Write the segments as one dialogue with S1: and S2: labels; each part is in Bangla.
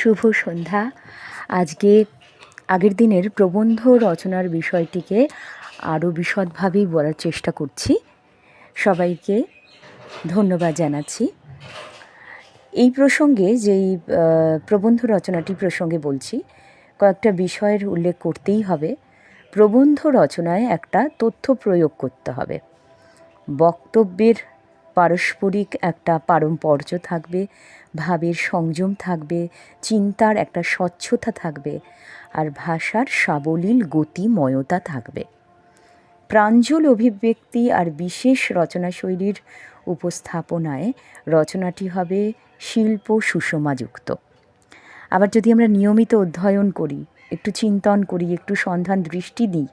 S1: শুভ সন্ধ্যা। আজকে আগের দিনের প্রবন্ধ রচনার বিষয়টিকে আরও বিশদভাবেই বলার চেষ্টা করছি। সবাইকে ধন্যবাদ জানাচ্ছি। এই প্রসঙ্গে যেই প্রবন্ধ রচনাটি প্রসঙ্গে বলছি, কয়েকটা বিষয়ের উল্লেখ করতেই হবে। প্রবন্ধ রচনায় একটা তথ্য প্রয়োগ করতে হবে। বক্তব্যের পারস্পরিক একটা পারম্পর্য থাকবে, ভাবের সংযম থাকবে, চিন্তার একটা স্বচ্ছতা থাকবে, আর ভাষার সাবলীল গতিময়তা থাকবে। প্রাঞ্জল অভিব্যক্তি আর বিশেষ রচনাশৈলীর উপস্থাপনায় রচনাটি হবে শিল্প সুষমাযুক্ত। আবার যদি আমরা নিয়মিত অধ্যয়ন করি, একটু চিন্তন করি, একটু সন্ধান দৃষ্টি দিই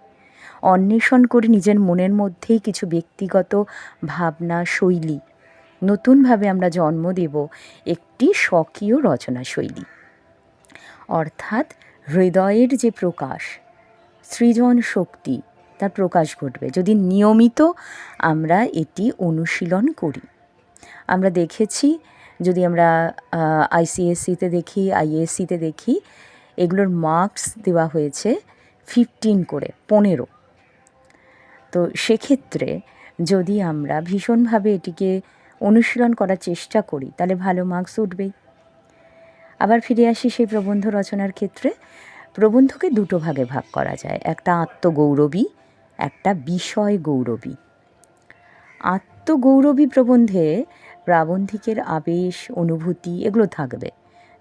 S1: অন্বেষণ করে নিজের মনের মধ্যেই কিছু ব্যক্তিগত ভাবনা শৈলী। নতুনভাবে আমরা জন্ম দেব একটি স্বকীয় রচনা শৈলী। অর্থাৎ হৃদয়ের যে প্রকাশ, সৃজন শক্তি, তার প্রকাশ ঘটবে। যদি নিয়মিত আমরা এটি অনুশীলন করি। আমরা দেখেছি, যদি আমরা আইসিএসসিতে দেখি, আইএসসিতে দেখি, এগুলোর মার্কস দেওয়া হয়েছে ফিফটিন করে, পনেরো। তো সেক্ষেত্রে যদি আমরা ভীষণভাবে এটিকে অনুশীলন করার চেষ্টা করি, তাহলে ভালো মার্কস উঠবেই। আবার ফিরে আসি সেই প্রবন্ধ রচনার ক্ষেত্রে। প্রবন্ধকে দুটো ভাগে ভাগ করা যায়, একটা আত্মগৌরবী, একটা বিষয় গৌরবী আত্মগৌরবী প্রবন্ধে প্রাবন্ধিকের আবেশ, অনুভূতি এগুলো থাকবে।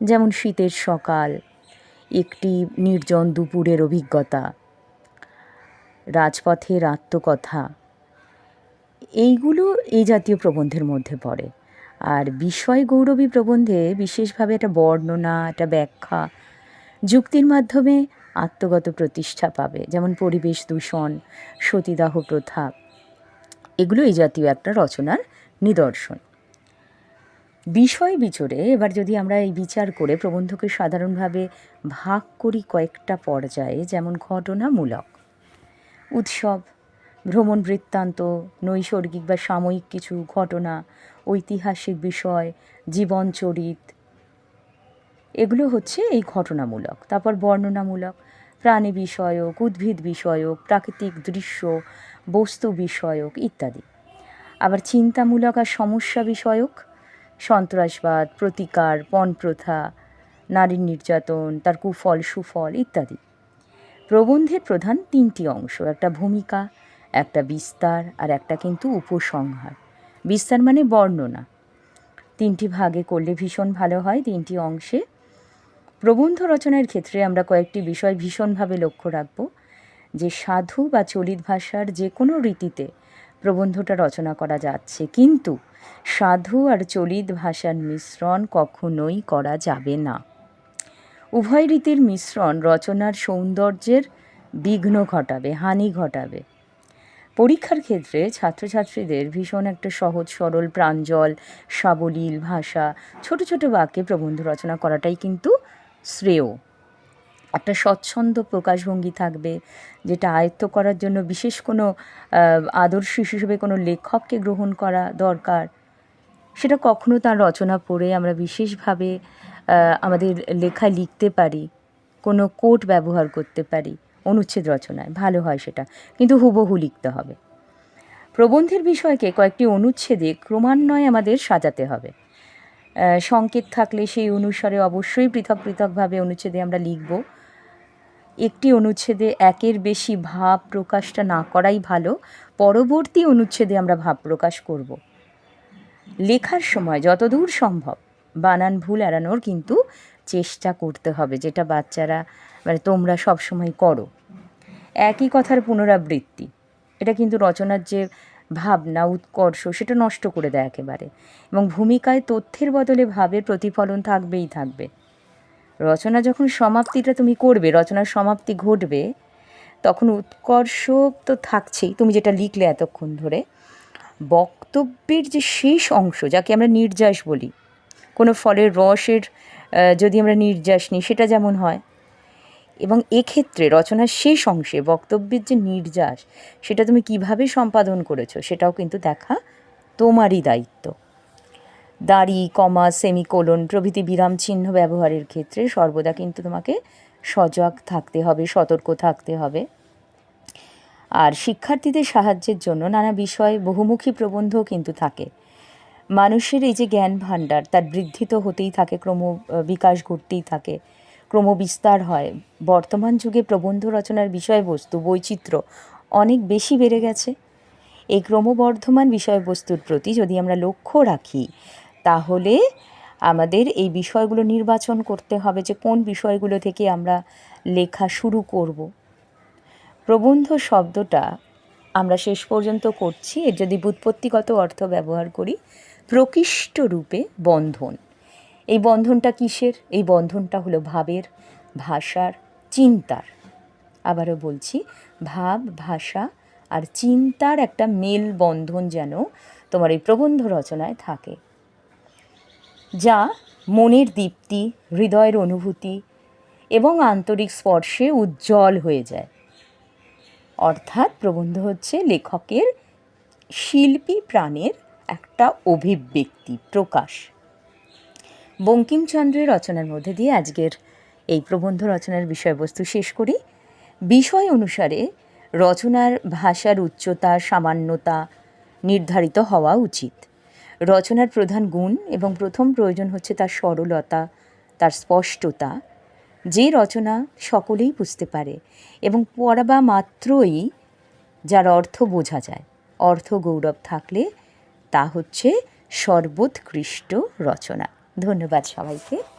S1: যেমন শীতের সকাল, একটি নির্জন দুপুরের অভিজ্ঞতা রাজপথের আত্মকথা। এইগুলো এই জাতীয় প্রবন্ধের মধ্যে পড়ে। আর বিষয় গৌরবী প্রবন্ধে বিশেষভাবে একটা বর্ণনা, একটা ব্যাখ্যা যুক্তির মাধ্যমে আত্মগত প্রতিষ্ঠা পাবে। যেমন পরিবেশ দূষণ, সতীদাহ প্রথা, এগুলো এই জাতীয় একটা রচনার নিদর্শন। বিষয় বিচরে এবার যদি আমরা এই বিচার করে প্রবন্ধকে সাধারণভাবে ভাগ করি কয়েকটা পর্যায়ে, যেমন ঘটনামূলক। উৎসব, ভ্রমণ বৃত্তান্ত, নৈসর্গিক বা সাময়িক কিছু ঘটনা, ঐতিহাসিক বিষয় জীবনচরিত এগুলো হচ্ছে এই ঘটনামূলক। তারপর বর্ণনামূলক, প্রাণী বিষয়ক, উদ্ভিদ বিষয়ক, প্রাকৃতিক দৃশ্য, বস্তু বিষয়ক ইত্যাদি। আবার চিন্তামূলক আর সমস্যা বিষয়ক, সন্ত্রাসবাদ, প্রতিকার পণ প্রথা নারীর নির্যাতন, তার কুফল, সুফল ইত্যাদি। প্রবন্ধের প্রধান তিনটি অংশ, একটা ভূমিকা, একটা বিস্তার আর একটা কিন্তু উপসংহার। বিস্তার মানে বর্ণনা। তিনটি ভাগে করলে ভীষণ ভালো হয়, তিনটি অংশে। প্রবন্ধ রচনার ক্ষেত্রে আমরা কয়েকটি বিষয় ভীষণভাবে লক্ষ্য রাখব। যে সাধু বা চলিত ভাষার যে কোনো রীতিতে প্রবন্ধটা রচনা করা যাচ্ছে, কিন্তু সাধু আর চলিত ভাষার মিশ্রণ কখনোই করা যাবে না। উভয় রীতির মিশ্রণ রচনার সৌন্দর্যের বিঘ্ন ঘটাবে, হানি ঘটাবে। পরীক্ষার ক্ষেত্রে ছাত্রছাত্রীদের ভীষণ একটা সহজ, সরল, প্রাঞ্জল, সাবলীল ভাষা, ছোট ছোট বাক্যে প্রবন্ধ রচনা করাটাই কিন্তু শ্রেয়। একটা স্বচ্ছন্দ প্রকাশভঙ্গি থাকবে, যেটা আয়ত্ত করার জন্য বিশেষ কোনো আদর্শ হিসেবে কোনো লেখককে গ্রহণ করা দরকার। সেটা কখনো তার রচনা পড়ে আমরা বিশেষভাবে আমাদের লেখা লিখতে পারি, কোনো কোট ব্যবহার করতে পারি, অনুচ্ছেদ রচনায়, ভালো হয় সেটা, কিন্তু হুবহু লিখতে হবে। প্রবন্ধের বিষয়কে কয়েকটি অনুচ্ছেদে ক্রমান্বয়ে আমাদের সাজাতে হবে। সংকেত থাকলে সেই অনুসারে অবশ্যই পৃথক পৃথকভাবে অনুচ্ছেদে আমরা লিখব। একটি অনুচ্ছেদে একের বেশি ভাব প্রকাশটা না করাই ভালো, পরবর্তী অনুচ্ছেদে আমরা ভাব প্রকাশ করব। লেখার সময় যতদূর সম্ভব বানান ভুল এড়ানোর কিন্তু চেষ্টা করতে হবে, যেটা বাচ্চারা মানে তোমরা সব সময় করো। একই কথার পুনরাবৃত্তি, এটা কিন্তু রচনার যে ভাবনা, উৎকর্ষ, সেটা নষ্ট করে দেয় একেবারে। এবং ভূমিকায় তথ্যের বদলে ভাবের প্রতিফলন থাকবেই থাকবে। রচনা যখন সমাপ্তিটা তুমি করবে, রচনার সমাপ্তি ঘটবে, তখন উৎকর্ষ তো থাকছেই, তুমি যেটা লিখলে এতক্ষণ ধরে, বক্তব্যের যে শেষ অংশ, যাকে আমরা নির্যাস বলি কোনো ফলের রসের যদি আমরা নির্যাস নিই, সেটা যেমন হয়। এবং এক্ষেত্রে রচনার শেষ অংশে বক্তব্যের যে নির্যাস, সেটা তুমি কীভাবে সম্পাদন করেছ, সেটাও কিন্তু দেখা তোমারই দায়িত্ব। দাড়ি, কমা, সেমিকোলন প্রভৃতি বিরাম চিহ্ন ব্যবহারের ক্ষেত্রে সর্বদা কিন্তু তোমাকে সজাগ থাকতে হবে, সতর্ক থাকতে হবে। আর শিক্ষার্থীদের সাহায্যের জন্য নানা বিষয়ে বহুমুখী প্রবন্ধও কিন্তু থাকে। মানুষের এই যে জ্ঞান ভাণ্ডার, তার বৃদ্ধি তো হতেই থাকে, ক্রম বিকাশ ঘটতেই থাকে ক্রমবিস্তার হয়। বর্তমান যুগে প্রবন্ধ রচনার বিষয়বস্তু, বৈচিত্র্য অনেক বেশি বেড়ে গেছে। এই ক্রমবর্ধমান বিষয়বস্তুর প্রতি যদি আমরা লক্ষ্য রাখি, তাহলে আমাদের এই বিষয়গুলো নির্বাচন করতে হবে যে কোন বিষয়গুলো থেকে আমরা লেখা শুরু করব। প্রবন্ধ শব্দটা আমরা শেষ পর্যন্ত করছি, এর যদি ব্যুৎপত্তিগত অর্থ ব্যবহার করি প্রকৃষ্ট রূপে বন্ধন। এই বন্ধনটা কিসের? এই বন্ধনটা হলো ভাবের, ভাষার, চিন্তার। আবারও বলছি, ভাব, ভাষা আর চিন্তার একটা মেল বন্ধন যেন তোমার এই প্রবন্ধ রচনায় থাকে। যা মনের দীপ্তি, হৃদয়ের অনুভূতি এবং আন্তরিক স্পর্শে উজ্জ্বল হয়ে যায়। অর্থাৎ প্রবন্ধ হচ্ছে লেখকের শিল্পী প্রাণের একটা অভিব্যক্তি, প্রকাশ। বঙ্কিমচন্দ্রের রচনার মধ্যে দিয়ে আজকের এই প্রবন্ধ রচনার বিষয়বস্তু শেষ করি। বিষয় অনুসারে রচনার ভাষার উচ্চতা, সামান্যতা নির্ধারিত হওয়া উচিত। রচনার প্রধান গুণ এবং প্রথম প্রয়োজন হচ্ছে তার সরলতা, তার স্পষ্টতা। যে রচনা সকলেই বুঝতে পারে এবং পড়াবা মাত্রই যার অর্থ বোঝা যায়। অর্থ গৌরব থাকলে তা হচ্ছে সর্বোৎকৃষ্ট রচনা। ধন্যবাদ সবাইকে।